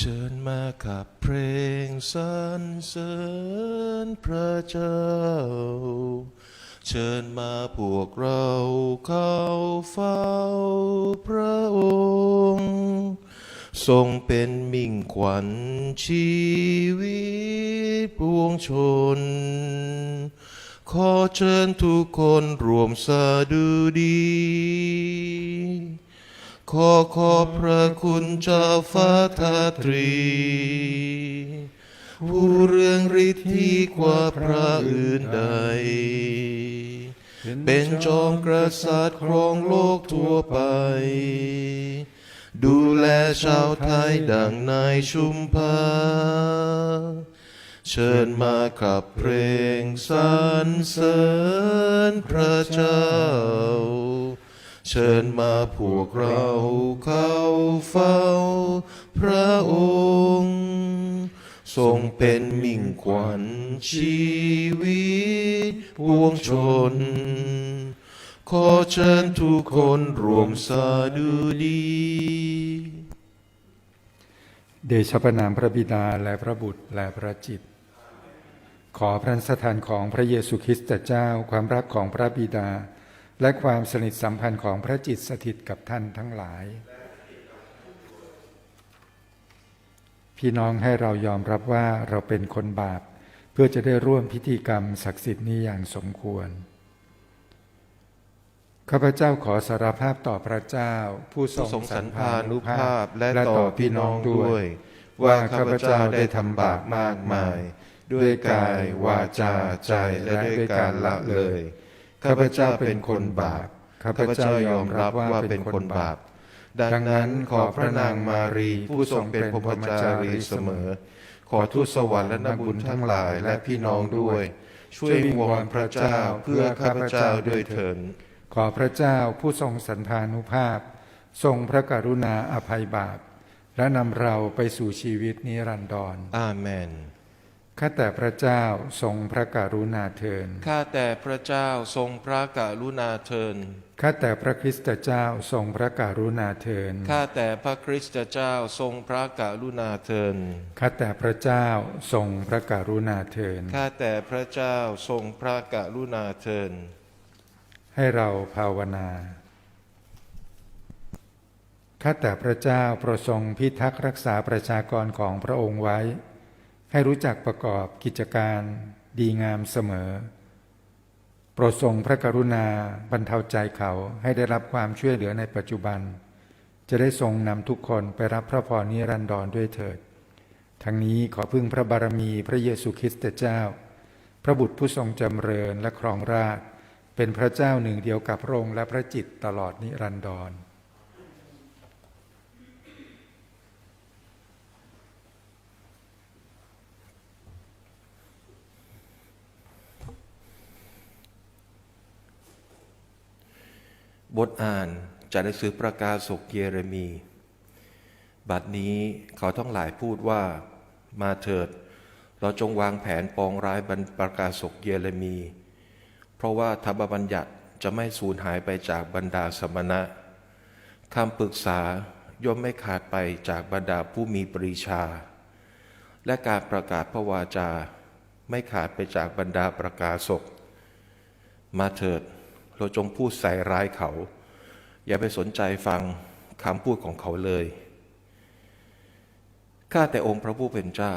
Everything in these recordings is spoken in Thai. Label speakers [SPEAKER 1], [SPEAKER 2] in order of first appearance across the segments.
[SPEAKER 1] เชิญมาขับเพลงสรรเสริญพระเจ้า เชิญมาพวกเราเข้าเฝ้าพระองค์ ทรงเป็นมิ่งขวัญชีวิตปวงชน ขอเชิญทุกคนรวมสาดุดี ขอขอบพระคุณเจ้าฟ้าทาตรี ผู้เรื่องฤทธิ์ที่กว่าพระอื่นใด เป็นจอมกษัตริย์ครองโลกทั่วไป ดูแลชาวไทยดังนายชุมพาเชิญมาขับเพลงสรรเสริญพระเจ้า เชิญมาพวกเราเข้าเฝ้าพระองค์ ทรงเป็นมิ่งขวัญชีวิตปวงชน ขอเชิญทุกคนรวมสาดุดี
[SPEAKER 2] เดชะพระนามพระบิดาและพระบุตรและพระจิต ขอพระสถานของพระเยซูคริสต์เจ้าความรักของพระบิดา และความสนิทสัมพันธ์ของพระจิตสถิตกับท่านทั้งหลาย พี่น้องให้เรายอมรับว่าเราเป็นคนบาป เพื่อจะได้ร่วมพิธีกรรมศักดิ์สิทธิ์นี้อย่างสมควร ข้าพเจ้าขอสารภาพต่อพระเจ้า ผู้ทร
[SPEAKER 1] ง
[SPEAKER 2] สั
[SPEAKER 1] สั
[SPEAKER 2] น
[SPEAKER 1] น
[SPEAKER 2] พานุภาพ
[SPEAKER 1] และต่อพี่น้อ
[SPEAKER 2] ง
[SPEAKER 1] ด้ว
[SPEAKER 2] ย ว่าข้าพเจ้าได้ทำบาปมากมาย ด้วยกายวาจาใจและด้วยการละเลย ข้าพเจ้าเป็นคนบาป ข้าพเจ้ายอมรับว่าเป็นคนบาป ดังนั้นขอพระนางมารีผู้ทรงเป็นพรหมจารีเสมอ ขอทูตสวรรค์และนบุญทั้งหลายและพี่น้องด้วย ช่วยวิงวอนพระเจ้าเพื่อข้าพเจ้าด้วยเถิดขอพระเจ้าผู้ทรงสันพานุภาพ ทรงพระกรุณาอภัยบาป และนำเราไปสู่ชีวิตนิรันดร
[SPEAKER 1] อาเมน
[SPEAKER 2] ข้าแต่พระเจ้าทรงพระกรุณาเทิน
[SPEAKER 1] ข้าแต่พระเจ้าทรงพระกรุณาเทิน
[SPEAKER 2] ข้าแต่พระคริสตเจ้าทรงพระกรุณาเทิน
[SPEAKER 1] ข้าแต่พระคริสตเจ้าทรงพระกรุณาเทิน
[SPEAKER 2] ข้าแต่พระเจ้าทรงพระกรุณาเทิน
[SPEAKER 1] ข้าแต่พระเจ้าทรงพระกรุณาเทิน
[SPEAKER 2] ให้เราภาวนาข้าแต่พระเจ้าโปรดทรงพิทักษ์รักษาประชากรของพระองค์ไว้ ให้รู้จักประกอบกิจการดีงามเสมอ โปรดทรงพระกรุณาบรรเทาใจเขาให้ได้รับความช่วยเหลือในปัจจุบัน จะได้ทรงนำทุกคนไปรับพระพรนิรันดรด้วยเถิด ทั้งนี้ขอพึ่งพระบารมีพระเยซูคริสต์เจ้า พระบุตรผู้ทรงจำเริญและครองราชเป็นพระเจ้าหนึ่งเดียวกับพระองค์และพระจิตตลอดนิรันดร
[SPEAKER 1] บทอ่านจากหนังสือประกาศศกเยเรมี บัดนี้เขาทั้งหลายพูดว่ามาเถิด เราจงวางแผนปองร้ายบรรประกาศศกเยเรมี เพราะว่าธรรมบัญญัติจะไม่สูญหายไปจากบรรดาสมณะคำปรึกษาย่อมไม่ขาดไปจากบรรดาผู้มีปรีชา และการประกาศพระวาจา ไม่ขาดไปจากบรรดาประกาศกมาเถิด เราจงพูดใส่ร้ายเขา อย่าไปสนใจฟังคำพูดของเขาเลย ข้าแต่องค์พระผู้เป็นเจ้า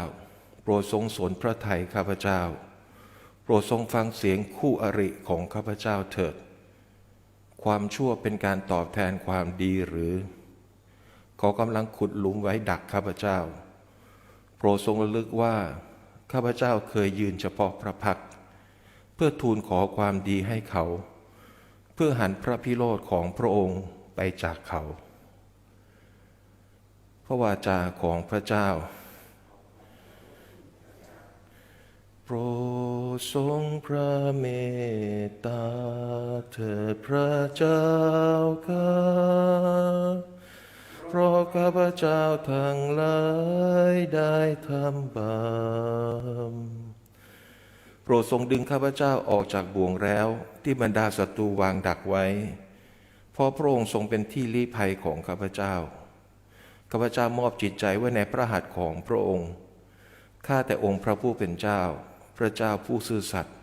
[SPEAKER 1] โปรดทรงสนพระทัยข้าพเจ้า โปรดทรงฟังเสียงคู่อริของข้าพเจ้าเถิด ความชั่วเป็นการตอบแทนความดีหรือ เขากำลังขุดหลุมไว้ดักข้าพเจ้า โปรดทรงระลึกว่า ข้าพเจ้าเคยยืนเฉพาะพระพัก เพื่อทูลขอความดีให้เขา เพื่อหันพระพิโรธของพระองค์ไปจากเขา พระวาจาของพระเจ้า โปรดทรงพระเมตตาเถิดพระเจ้าข้าเพราะข้าพเจ้าทั้งหลายได้ทำบาป รดทรงดึงข้าพเจ้าออกจากบ่วงแล้ว ที่บรรดาศัตรูวางดักไว้ เพราะพระองค์ทรงเป็นที่ลี้ภัยของข้าพเจ้า ข้าพเจ้ามอบจิตใจไว้ในพระหัตถ์ของพระองค์ ข้าแต่องค์พระผู้เป็นเจ้า พระเจ้าผู้ซื่อสัตย์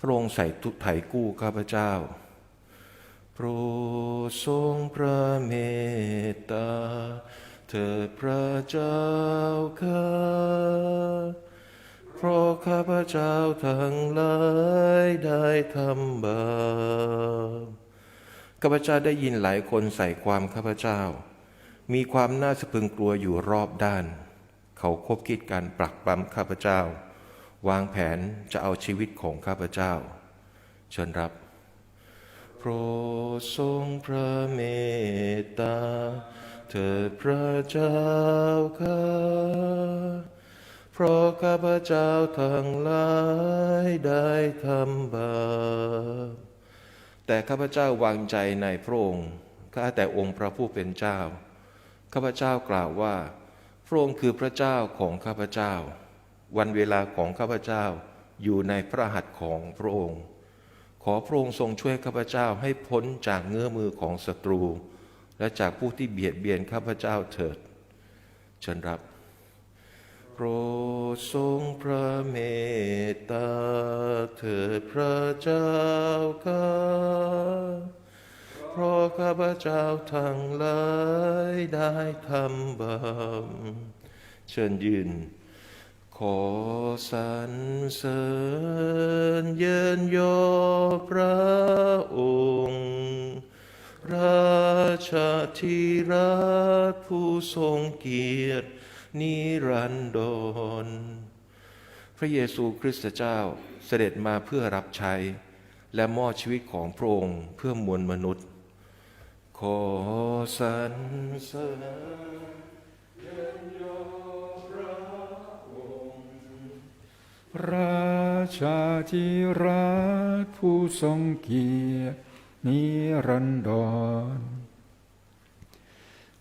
[SPEAKER 1] พระองค์ใส่ทุกไถ่กู้ข้าพเจ้า โปรดทรงพระเมตตาเถิดพระเจ้าข้า เพราะข้าพเจ้าทั้งหลายได้ทำบาปข้าพเจ้าได้ยินหลายคนใส่ความข้าพเจ้า มีความน่าสะพึงกลัวอยู่รอบด้าน เขาคบคิดการปรักปรำข้าพเจ้า วางแผนจะเอาชีวิตของข้าพเจ้า เชิญรับ โปรดทรงพระเมตตาเถิดพระเจ้าข้า เพราะข้าพเจ้าทั้งหลายได้ทำบาปแต่ข้าพเจ้าวางใจในพระองค์ข้าแต่องค์พระผู้เป็นเจ้า ข้าพเจ้ากล่าวว่า พระองค์คือพระเจ้าของข้าพเจ้า วันเวลาของข้าพเจ้าอยู่ในพระหัตถ์ของพระองค์ ขอพระองค์ทรงช่วยข้าพเจ้าให้พ้นจากเงื้อมือของศัตรู และจากผู้ที่เบียดเบียนข้าพเจ้าเถิดเชิญรับ โปรดทรงพระเมตตาเถิดพระเจ้าข้าเพราะข้าพเจ้าทั้งหลายได้ทำบาปเชิญยืน ขอสรรเสริญเยินยอพระองค์ ราชาธิราชผู้ทรงเกียรติ นิรันดรพระเยซูคริสต์เจ้าเสด็จมาเพื่อรับใช้ และมอบชีวิตของพระองค์เพื่อมวลมนุษย์ ขอสรรเสริญ
[SPEAKER 2] ราชาธิราชผู้ทรงเกียรตินิรันดร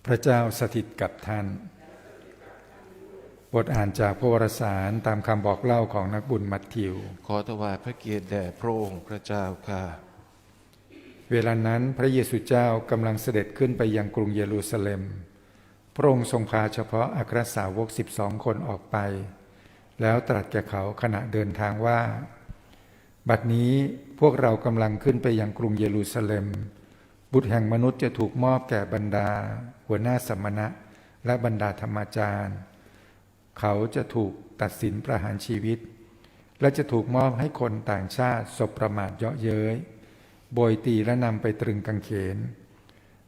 [SPEAKER 2] พระเจ้าสถิตกับท่าน บทอ่านจากพระวรสารตามคำบอกเล่าของนักบุญมัทธิว
[SPEAKER 1] ขอถวายพระเกียรติแด่พระองค์พระเจ้าค่ะ
[SPEAKER 2] เวลานั้นพระเยซูเจ้ากำลังเสด็จขึ้นไปยังกรุงเยรูซาเล็ม พระองค์ทรงพาเฉพาะอัครสาวกสิบสองคนออกไป แล้วตรัสแก่เขาขณะเดินทางว่า บัดนี้พวกเรากำลังขึ้นไปยังกรุงเยรูซาเล็ม บุตรแห่งมนุษย์จะถูกมอบแก่บรรดา หัวหน้าสมณะและบรรดาธรรมาจารย์ เขาจะถูกตัดสินประหารชีวิต และจะถูกมอบให้คนต่างชาติสบประมาทเยาะเย้ยโบยตีและนำไปตรึงกางเขน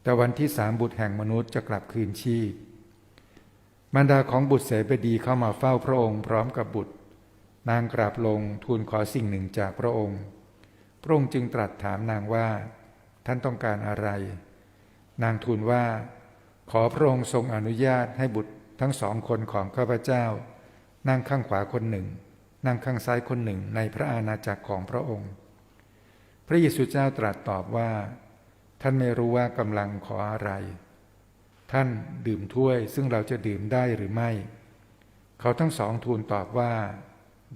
[SPEAKER 2] แต่วันที่สามบุตรแห่งมนุษย์จะกลับคืนชีพมารดาของบุตรเสบดีเข้ามาเฝ้าพระองค์พร้อมกับบุตร นางกราบลงทูลขอสิ่งหนึ่งจากพระองค์ พระองค์จึงตรัสถามนางว่า ท่านต้องการอะไร นางทูลว่า ขอพระองค์ทรงอนุญาตให้บุตร ทั้งสองคนของข้าพเจ้า นั่งข้างขวาคนหนึ่ง นั่งข้างซ้ายคนหนึ่งในพระอาณาจักรของพระองค์ พระเยซูเจ้าตรัสตอบว่า ท่านไม่รู้ว่ากำลังขออะไร ท่านดื่มถ้วยซึ่งเราจะดื่มได้หรือไม่ เขาทั้งสองทูลตอบว่า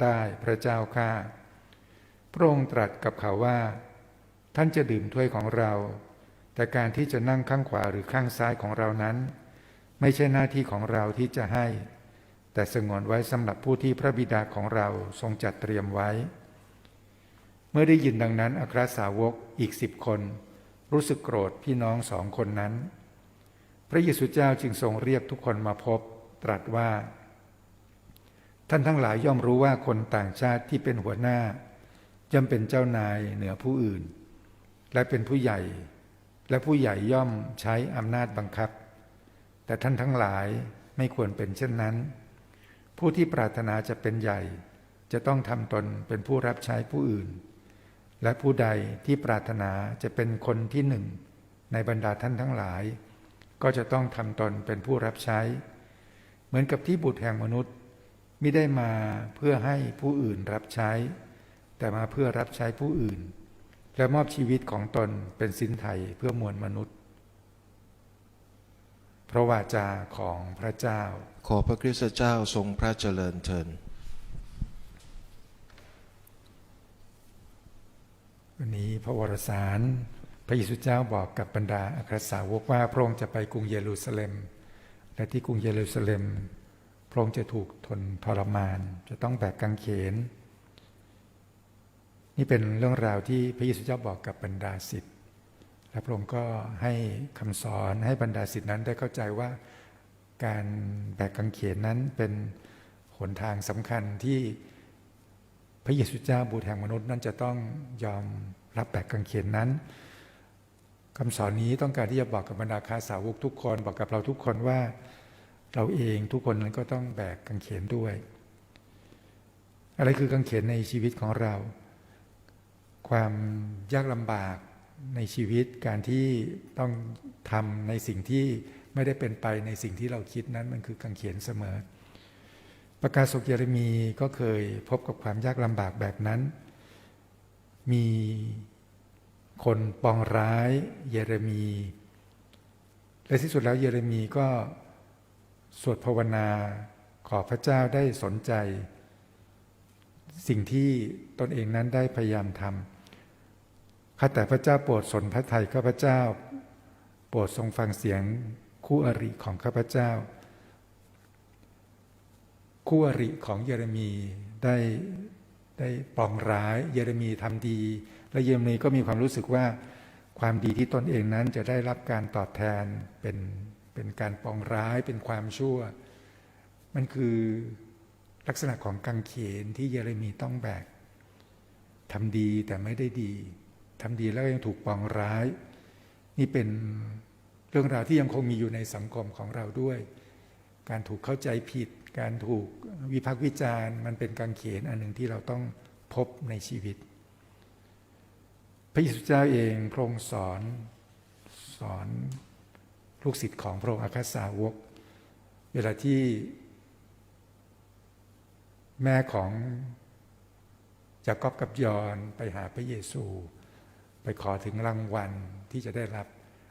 [SPEAKER 2] ได้พระเจ้าข้าพระองค์ตรัสกับเขาว่า ท่านจะดื่มถ้วยของเรา แต่การที่จะนั่งข้างขวาหรือข้างซ้ายของเรานั้น ไม่ใช่หน้าที่ของเราที่จะให้ แต่สงวนไว้สำหรับผู้ที่พระบิดาของเราทรงจัดเตรียมไว้ เมื่อได้ยินดังนั้นอัครสาวกอีกสิบคน รู้สึกโกรธพี่น้องสองคนนั้น พระเยซูเจ้าจึงทรงเรียกทุกคนมาพบตรัสว่า ท่านทั้งหลายย่อมรู้ว่าคนต่างชาติที่เป็นหัวหน้าย่อมเป็นเจ้านายเหนือผู้อื่น และเป็นผู้ใหญ่ และผู้ใหญ่ย่อมใช้อำนาจบังคับ แต่ท่านทั้งหลายไม่ควรเป็นเช่นนั้น ผู้ที่ปรารถนาจะเป็นใหญ่ จะต้องทำตนเป็นผู้รับใช้ผู้อื่น และผู้ใดที่ปรารถนาจะเป็นคนที่หนึ่ง ในบรรดาท่านทั้งหลาย ก็จะต้องทำตนเป็นผู้รับใช้ เหมือนกับที่บุตรแห่งมนุษย์ไม่ได้มาเพื่อให้ผู้อื่นรับใช้ แต่มาเพื่อรับใช้ผู้อื่น และมอบชีวิตของตนเป็นสินไทยเพื่อมวลมนุษย์ พระวาจาของพระเจ้า
[SPEAKER 1] ขอพระคริสต์เจ้าทรงพระเจริญเทิน
[SPEAKER 2] วันนี้พระวรสาร พระเยซูเจ้าบอกกับบรรดาอัครสาวกว่าพระองค์จะไปกรุงเยรูซาเล็ม และที่กรุงเยรูซาเล็ม พระองค์จะถูกทนทรมาน จะต้องแบกกางเขน นี่เป็นเรื่องราวที่พระเยซูเจ้าบอกกับบรรดาศิษย์ และพระองค์ก็ให้คำสอนให้บรรดาศิษย์นั้นได้เข้าใจว่าการแบกกางเขนนั้นเป็นหนทางสำคัญที่พระเยซูเจ้าบุตรแห่งมนุษย์นั้นจะต้องยอมรับแบกกางเขนนั้นคำสอนนี้ต้องการที่จะบอกกับบรรดาคาสาวกทุกคน บอกกับเราทุกคนว่าเราเองทุกคนนั้นก็ต้องแบกกางเขนด้วย อะไรคือกางเขนในชีวิตของเรา ความยากลำบาก ในชีวิตการที่ต้องทำในสิ่งที่ไม่ได้เป็นไปในสิ่งที่เราคิดนั้นมันคือกางเขนเสมอ ประกาศกเยเรมีก็เคยพบกับความยากลำบากแบบนั้น มีคนปองร้ายเยเรมีและที่สุดแล้วเยเรมีก็สวดภาวนาขอพระเจ้าได้สนใจ สิ่งที่ตนเองนั้นได้พยายามทำ ข้าแต่พระเจ้าโปรดสนพระทัยข้าพเจ้า โปรดทรงฟังเสียงคู่อริของข้าพเจ้า คู่อริของเยเรมีได้ได้ปองร้ายเยเรมีทำดี และเยเรมีก็มีความรู้สึกว่าความดีที่ตนเองนั้นจะได้รับการตอบแทนเป็นเป็นการปองร้ายเป็นความชั่ว มันคือลักษณะของกังเขนที่เยเรมีต้องแบกทำดีแต่ไม่ได้ดี ทำดีแล้วยังถูกปองร้าย นี่เป็นเรื่องราวที่ยังคงมีอยู่ในสังคมของเราด้วย การถูกเข้าใจผิด การถูกวิพากษ์วิจารณ์ มันเป็นกังเขนอันหนึ่งที่เราต้องพบในชีวิต พระเยซูเจ้าเองพระองค์สอนสอนลูกศิษย์ของพระองค์อาคาสาวก เวลาที่แม่ของจากอบกับยอนไปหาพระเยซู ไปขอถึงรางวัลที่จะได้รับ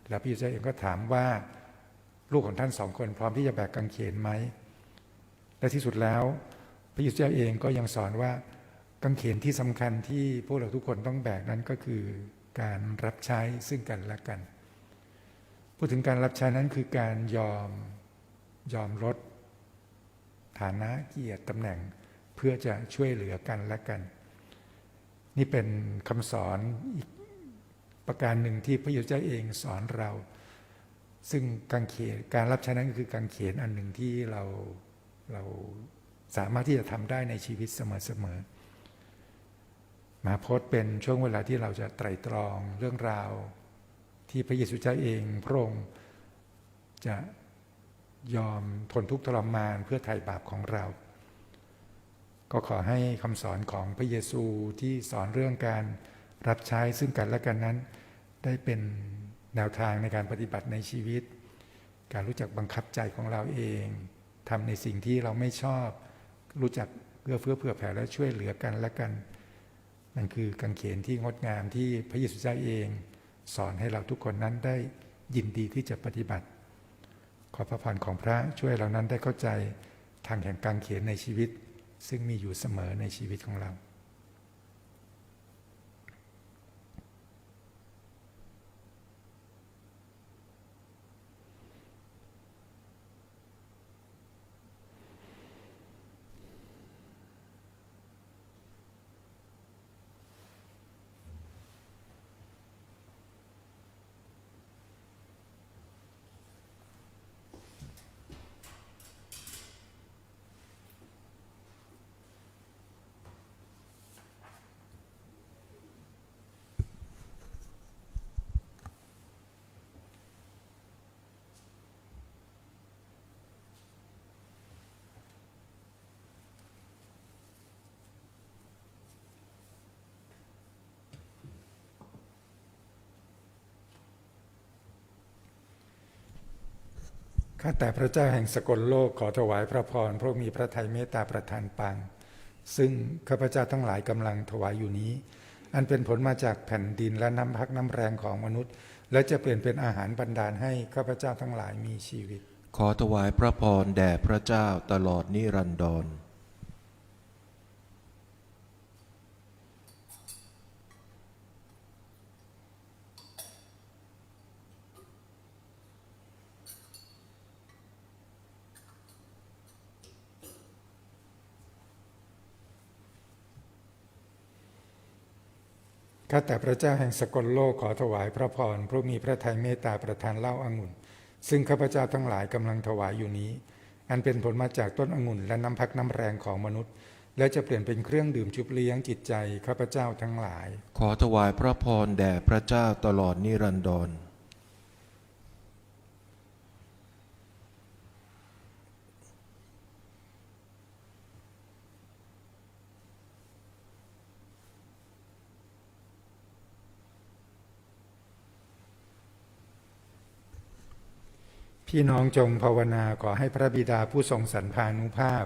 [SPEAKER 2] แล้วพระเยซูเองก็ถามว่าลูกของท่านสองคนพร้อมที่จะแบกกางเขนไหม และที่สุดแล้ว พระเยซูเองก็ยังสอนว่ากางเขนที่สำคัญที่พวกเราทุกคนต้องแบกนั้นก็คือการรับใช้ซึ่งกันและกัน พูดถึงการรับใช้นั้นคือการยอมยอมลดฐานะเกียรติตำแหน่งเพื่อจะช่วยเหลือกันและกัน นี่เป็นคำสอนอีก ประการหนึ่งที่พระเยซูเจ้าเองสอนเรา ซึ่งกางเขียนการรับใช้นั้นก็คือกางเขียนอันหนึ่งที่เราเราสามารถที่จะทำได้ในชีวิตเสมอๆมาโพสเป็นช่วงเวลาที่เราจะไตรตรองเรื่องราว ที่พระเยซูเจ้าเองพระองค์จะยอมทนทุกข์ทรมานเพื่อไถ่บาปของเรา ก็ขอให้คำสอนของพระเยซูที่สอนเรื่องการ รับใช้ซึ่งกันและกันนั้น ได้เป็นแนวทางในการปฏิบัติในชีวิต การรู้จักบังคับใจของเราเองทำในสิ่งที่เราไม่ชอบ รู้จักเพื่อเฟื้อเผื่อแผ่และช่วยเหลือกันและกันนั่นคือกังเขนที่งดงามที่พระเยซูเจ้าเอง สอนให้เราทุกคนนั้นได้ยินดีที่จะปฏิบัติ ขอพระพรของพระช่วยเรานั้นได้เข้าใจทางแห่งการเขียนในชีวิต ซึ่งมีอยู่เสมอในชีวิตของเรา ข้าแต่พระเจ้าแห่งสกลโลกขอถวายพระพรพระมีพระทัยเมตตาประทานปังซึ่งข้าพเจ้าทั้งหลายกำลังถวายอยู่นี้ อันเป็นผลมาจากแผ่นดินและน้ำพักน้ำแรงของมนุษย์ และจะเปลี่ยนเป็นอาหารบันดาลให้ข้าพเจ้าทั้งหลายมีชีวิต
[SPEAKER 1] ขอถวายพระพรแด่พระเจ้าตลอดนิรันดร
[SPEAKER 2] ข้าแต่พระเจ้าแห่งสกลโลกขอถวายพระพรพระมีพระทัยเมตตาประทานเล่าอางุ่น ซึ่งข้าพเจ้าทั้งหลายกำลังถวายอยู่นี้ อันเป็นผลมาจากต้นองุ่นและน้ำพักน้ำแรงของมนุษย์ และจะเปลี่ยนเป็นเครื่องดื่มชุบเลี้ยงจิตใจข้าพเจ้าทั้งหลาย
[SPEAKER 1] ขอถวายพระพรแด่พระเจ้าตลอดนิรันดร
[SPEAKER 2] พี่น้องจงภาวนาขอให้พระบิดาผู้ทรงสรรพานุภาพ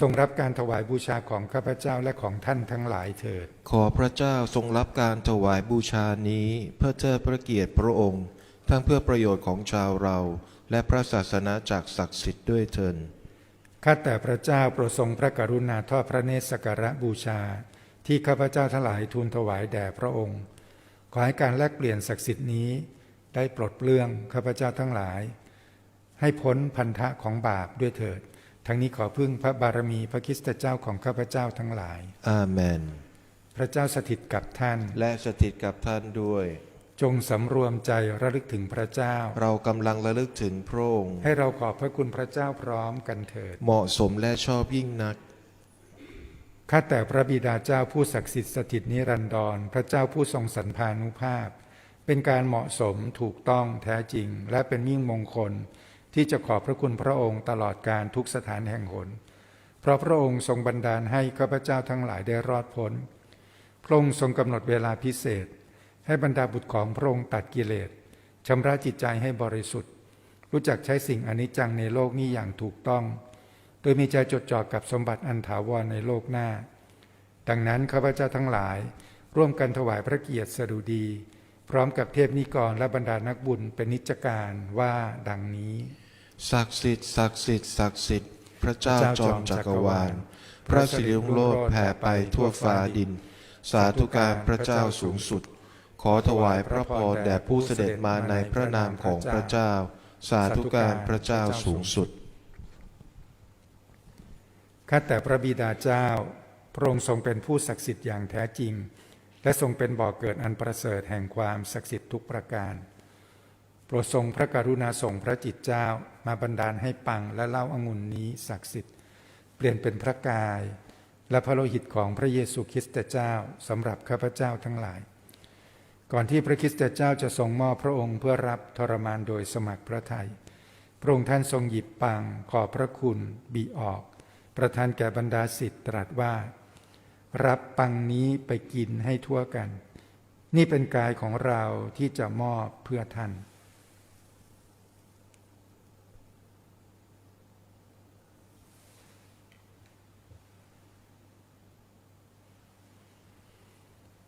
[SPEAKER 2] ทรงรับการถวายบูชาของข้าพเจ้าและของท่านทั้งหลายเถิด
[SPEAKER 1] ขอพระเจ้าทรงรับการถวายบูชานี้เพื่อเทิดพระเกียรติพระองค์ ทั้งเพื่อประโยชน์ของชาวเรา และพระศาสนาจากรศักดิ์สิทธิ์ด้วยเถิน
[SPEAKER 2] ข้าแต่พระเจ้าโปรดทรงพระกรุณาทอดพระเนตรสักการะบูชา ที่ข้าพเจ้าทั้งหลายทูลถวายแด่พระองค์ ขอให้การแลกเปลี่ยนศักดิ์สิทธิ์นี้ ได้ปลดเปลื้องข้าพเจ้าทั้งหลาย ให้พ้นพันธะของบาปด้วยเถิด ทั้งนี้ขอพึ่งพระบารมีพระคริสตเจ้าของข้าพเจ้าทั้งหลาย
[SPEAKER 1] อาเมน
[SPEAKER 2] พระเจ้าสถิตกับท่าน
[SPEAKER 1] และสถิตกับท่านด้วย
[SPEAKER 2] จงสำรวมใจระลึกถึงพระเจ้า
[SPEAKER 1] เรากำลังระลึกถึงพระองค์
[SPEAKER 2] ให้เราขอบพระคุณพระเจ้าพร้อมกันเถิด
[SPEAKER 1] เหมาะสมและชอบยิ่งนัก
[SPEAKER 2] ข้าแต่พระบิดาเจ้าผู้ศักดิ์สิทธิ์สถิตนิรันดร พระเจ้าผู้ทรงสรรพานุภาพ เป็นการเหมาะสมถูกต้องแท้จริง และเป็นมิ่งมงคล ที่จะขอบพระคุณพระองค์ตลอดการทุกสถานแห่งหน เพราะพระองค์ทรงบันดาลให้ข้าพเจ้าทั้งหลายได้รอดพ้น พระองค์ทรงกำหนดเวลาพิเศษ ให้บรรดาบุตรของพระองค์ตัดกิเลสชำระจิตใจให้บริสุทธิ์ รู้จักใช้สิ่งอนิจจังในโลกนี้อย่างถูกต้อง โดยมีใจจดจ่อกับสมบัติอันถาวรในโลกหน้า ดังนั้นข้าพเจ้าทั้งหลาย ร่วมกันถวายพระเกียรติสดุดี พร้อมกับเทพนิกรและบรรดานักบุญเป็นนิจการว่าดังนี้
[SPEAKER 1] ศักดิ์สิทธิ์ศักดิ์สิทธิ์ศักดิ์สิทธิ์พระเจ้าจอมจักรวาล พระสิริรุ่งโลดแผ่ไปทั่วฟ้าดิน สาธุการพระเจ้าสูงสุด ขอถวายพระพรแด่ผู้เสด็จมาในพระนามของพระเจ้า สาธุการพระเจ้าสูงสุด
[SPEAKER 2] ข้าแต่พระบิดาเจ้า พระองค์ทรงเป็นผู้ศักดิ์สิทธิ์อย่างแท้จริง และทรงเป็นบ่อกเกิดอันประเสริฐแห่งความศักดิ์สิทธิ์ทุกประการ โปรดทรงพระกรุณาส่งพระจิตเจ้ามาบันดาลให้ปังและเล่าอางุ่นนี้ศักดิ์สิทธิ์ เปลี่ยนเป็นพระกาย และพระโลหิตของพระเยซูคริสต์เจ้าสำหรับข้าพเจ้าทั้งหลาย ก่อนที่พระคริสต์เจ้าจะทรงมอบพระองค์เพื่อรับทรมานโดยสมัครพระทัยพระองค์ท่านทรงหยิบปังขอบพระคุณบีออก ประทานแก่บรรดาสิทธิ์ตรัสว่า รับปังนี้ไปกินให้ทั่วกัน นี่เป็นกายของเราที่จะมอบเพื่อท่าน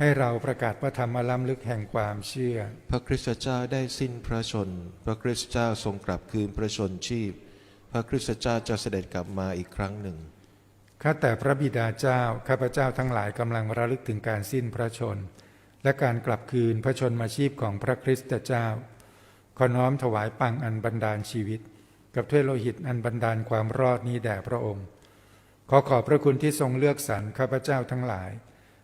[SPEAKER 2] ให้เราประกาศพระธรรมล้ำลึกแห่งความเชื่อ
[SPEAKER 1] พระคริสตเจ้าได้สิ้นพระชน พระคริสตเจ้าทรงกลับคืนพระชนชีพ พระคริสตเจ้าจะเสด็จกลับมาอีกครั้งหนึ่ง
[SPEAKER 2] ข้าแต่พระบิดาเจ้า ข้าพเจ้าทั้งหลายกำลังระลึกถึงการสิ้นพระชน และการกลับคืนพระชนมาชีพของพระคริสตเจ้า ขอน้อมถวายปังอันบันดาลชีวิต กับถ้วยโลหิตอันบันดาลความรอดนี้แด่พระองค์ ขอขอบพระคุณที่ทรงเลือกสรรข้าพเจ้าทั้งหลาย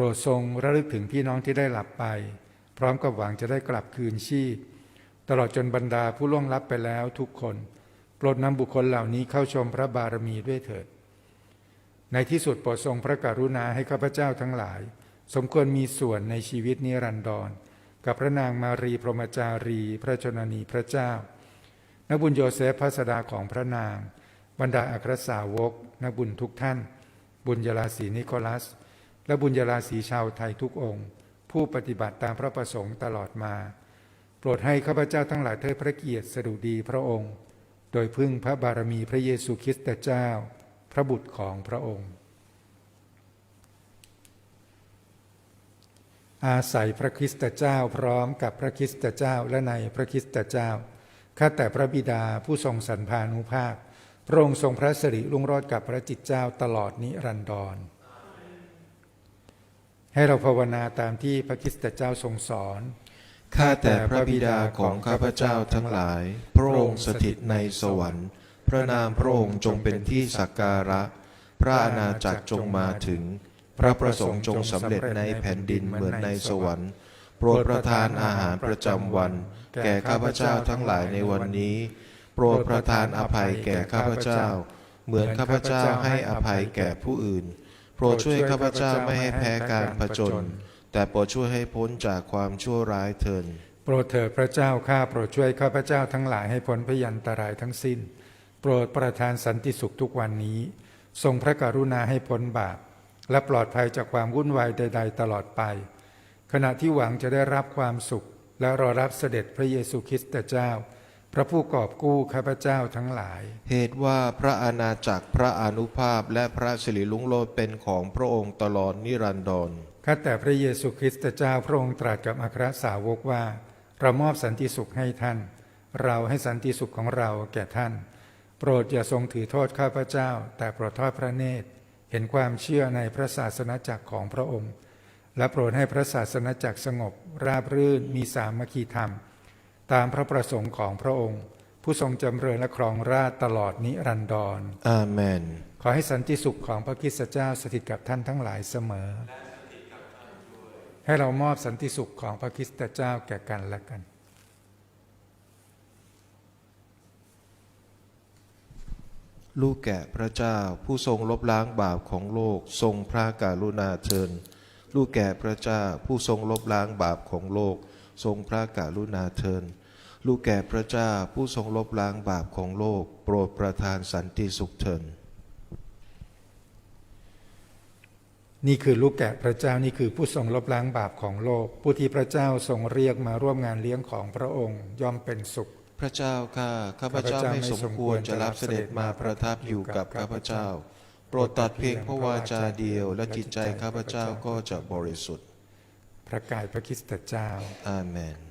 [SPEAKER 2] รดทรงระลึกถึงพี่น้องที่ได้หลับไป พร้อมกับหวังจะได้กลับคืนชีพ ตลอดจนบรรดาผู้ล่วงลับไปแล้วทุกคน โปรดนำบุคคลเหล่านี้เข้าชมพระบารมีด้วยเถิด ในที่สุดโปรดทรงพระกรุณาให้ข้าพเจ้าทั้งหลาย สมควรมีส่วนในชีวิตนิรันดร กับพระนางมารีพรหมจารี พระชนนีพระเจ้า นักบุญโยเซฟพระสดาของพระนาง บรรดาอัครสาวก นักบุญทุกท่าน บุญยราศีนิโคลัส และบุญยราศีชาวไทยทุกองค์ ผู้ปฏิบัติตามพระประสงค์ตลอดมา โปรดให้ข้าพเจ้าทั้งหลายเทิดพระเกียรติสดุดีพระองค์ โดยพึ่งพระบารมีพระเยซูคริสต์เจ้า พระบุตรของพระองค์ อาศัยพระคริสต์เจ้าพร้อมกับพระคริสต์เจ้าและในพระคริสต์เจ้าข้าแต่พระบิดาผู้ทรงสรรพานุภาพ พระองค์ทรงพระสิริรุ่งโรจน์กับพระจิตเจ้าตลอดนิรันดร ให้เราภาวนาตามที่พระคิสตเจ้าทรงสอน
[SPEAKER 1] ข้าแต่พระบิดาของข้าพเจ้าทั้งหลาย พระองค์สถิตในสวรรค์ พระนามพระองค์จงเป็นที่สักการะ พระอาณาจักรจงมาถึง พระประสงค์จงสำเร็จในแผ่นดินเหมือนในสวรรค์โปรดประทานอาหารประจำวัน แก่ข้าพเจ้าทั้งหลายในวันนี้ โปรดประทานอภัยแก่ข้าพเจ้า เหมือนข้าพเจ้าให้อภัยแก่ผู้อื่น โปรดช่วยข้าพเจ้าไม่ให้แพ้การผจญแต่โปรดช่วยให้พ้นจากความชั่วร้ายเถิด
[SPEAKER 2] โปรดเถิดพระเจ้าข้าโปรดช่วยข้าพเจ้าทั้งหลายให้พ้นพยันตรายทั้งสิ้น โปรดประทานสันติสุขทุกวันนี้ ทรงพระกรุณาให้พ้นบาป และปลอดภัยจากความวุ่นวายใด ๆ ตลอดไป ขณะที่หวังจะได้รับความสุข และรอรับเสด็จพระเยซูคริสต์เจ้า พระผู้กอบกู้ข้าพเจ้าทั้งหลาย
[SPEAKER 1] เหตุว่าพระอาณาจักรพระอานุภาพและพระสิริลุงโลดเป็นของพระองค์ตลอดนิรันดร
[SPEAKER 2] ข้าแต่พระเยซูคริสต์เจ้าพระองค์ตรัสกับอัครสาวกว่า เรามอบสันติสุขให้ท่าน เราให้สันติสุขของเราแก่ท่าน โปรดอย่าทรงถือโทษข้าพเจ้า แต่โปรดทอดพระเนตร เห็นความเชื่อในพระศาสนจักรของพระองค์ และโปรดให้พระศาสนจักรสงบ ราบรื่นมีสามัคคีธรรม ตามพระประสงค์ของพระองค์ ผู้ทรงจำเริญและครองราชย์ตลอดนิรันดร
[SPEAKER 1] อาเมน
[SPEAKER 2] ขอให้สันติสุขของพระคริสตเจ้าสถิตกับท่านทั้งหลายเสมอ ให้เรามอบสันติสุขของพระคริสตเจ้าแก่กันและกัน
[SPEAKER 1] ลูกแกะพระเจ้าผู้ทรงลบล้างบาปของโลก ทรงพระกรุณาเชิญ ลูกแกะพระเจ้าผู้ทรงลบล้างบาปของโลก ทรงพระกรุณาเชิญลูกแกะพระเจ้าผู้ทรงลบล้างบาปของโลก โปรดประทานสันติสุขเถิด
[SPEAKER 2] นี่คือลูกแกะพระเจ้านี่คือผู้ทรงลบล้างบาปของโลก ผู้ที่พระเจ้าทรงเรียกมาร่วมงานเลี้ยงของพระองค์ย่อมเป็นสุข
[SPEAKER 1] พระเจ้าข้าข้าพเจ้าไม่สมควรจะรับเสด็จมาประทับอยู่กับข้าพเจ้า โปรดตัดเพียงพระวาจาเดียวและจิตใจข้าพเจ้าก็จะบริสุทธิ์
[SPEAKER 2] พระกายพระคริสตเจ้า
[SPEAKER 1] อาเมน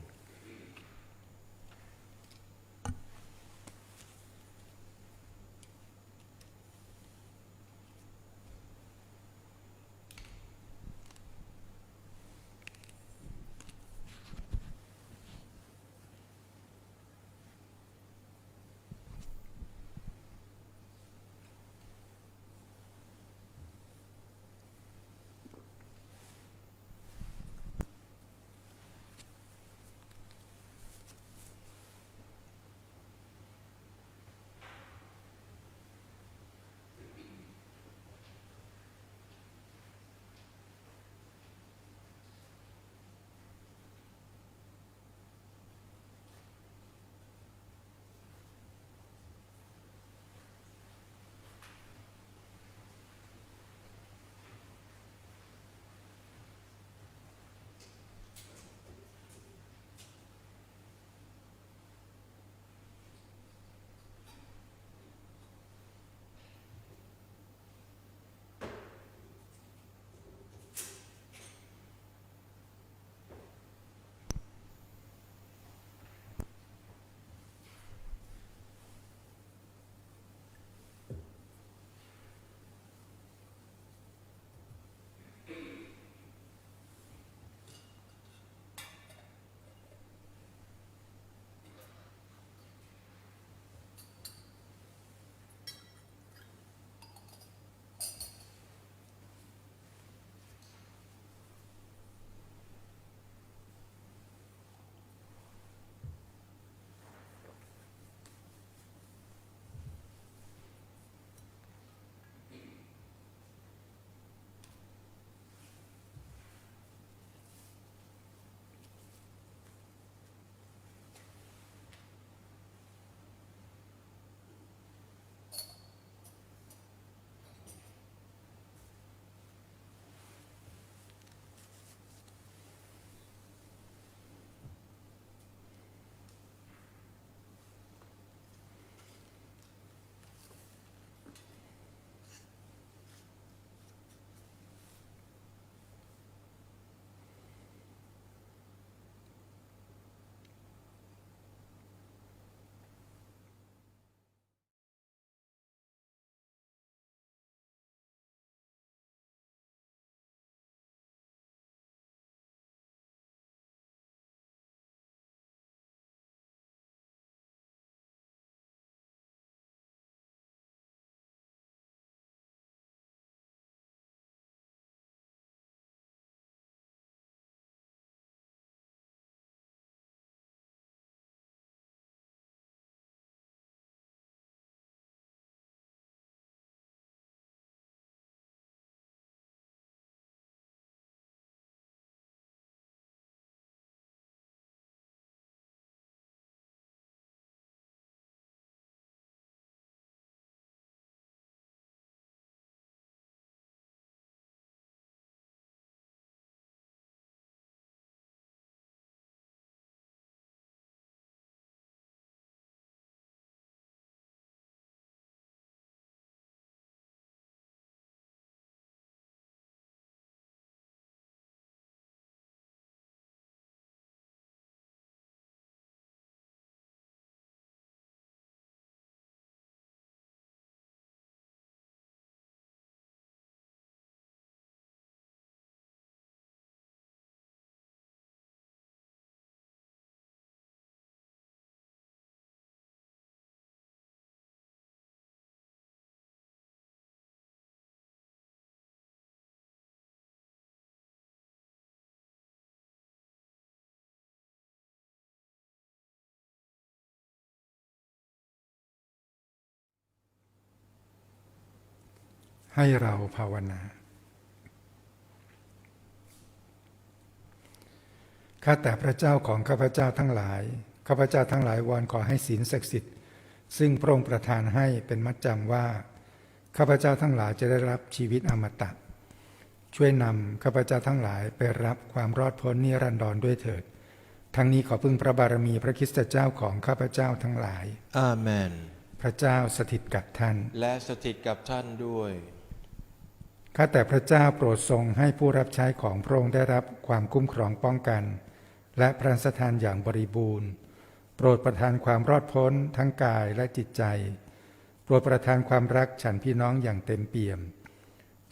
[SPEAKER 2] ให้เราภาวนา ข้าแต่พระเจ้าของข้าพเจ้าทั้งหลาย ข้าพเจ้าทั้งหลายวอนขอให้ศีลศักดิ์สิทธิ์ ซึ่งพระองค์ประทานให้เป็นมัดจำว่า ข้าพเจ้าทั้งหลายจะได้รับชีวิตอมตะ ช่วยนำข้าพเจ้าทั้งหลายไปรับความรอดพ้นนิรันดรด้วยเถิด ทั้งนี้ขอพึ่งพระบารมีพระคริสตเจ้าของข้าพเจ้าทั้งหลาย
[SPEAKER 1] อาเมน
[SPEAKER 2] พระเจ้าสถิตกับท่าน
[SPEAKER 1] และสถิตกับท่านด้วย
[SPEAKER 2] ข้าแต่พระเจ้าโปรดทรงให้ผู้รับใช้ของพระองค์ได้รับความคุ้มครองป้องกัน และพระราชทานอย่างบริบูรณ์ โปรดประทานความรอดพ้นทั้งกายและจิตใจ โปรดประทานความรักฉันพี่น้องอย่างเต็มเปี่ยม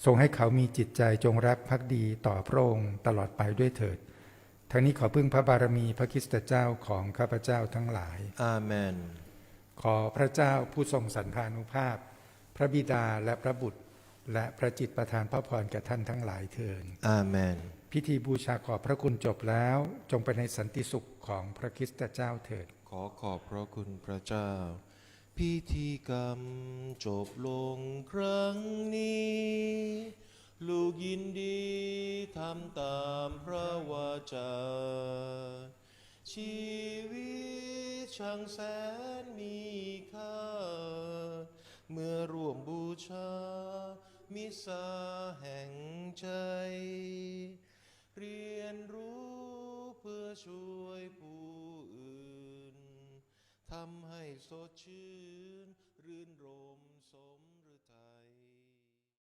[SPEAKER 2] ทรงให้เขามีจิตใจจงรักภักดีต่อพระองค์ตลอดไปด้วยเถิด ทั้งนี้ขอพึ่งพระบารมีพระคริสตเจ้าของข้าพเจ้าทั้งหลาย
[SPEAKER 1] อาเมน
[SPEAKER 2] ขอพระเจ้าผู้ทรงสันพานุภาพ พระบิดาและพระบุตร และพระจิตประทานพระพรแก่ท่านทั้งหลายเถิด
[SPEAKER 1] อาเมน
[SPEAKER 2] พิธีบูชาขอบพระคุณจบแล้ว จงไปในสันติสุขของพระคริสตเจ้าเถิด
[SPEAKER 1] ขอขอบพระคุณพระเจ้า พิธีกรรมจบลงครั้งนี้ ลูกยินดีทำตามพระวาจา ชีวิตช่างแสนมีค่า เมื่อร่วมบูชา มิสาแห่งใจ เรียนรู้เพื่อช่วยผู้อื่นทำให้สดชื่นรื่นรมสม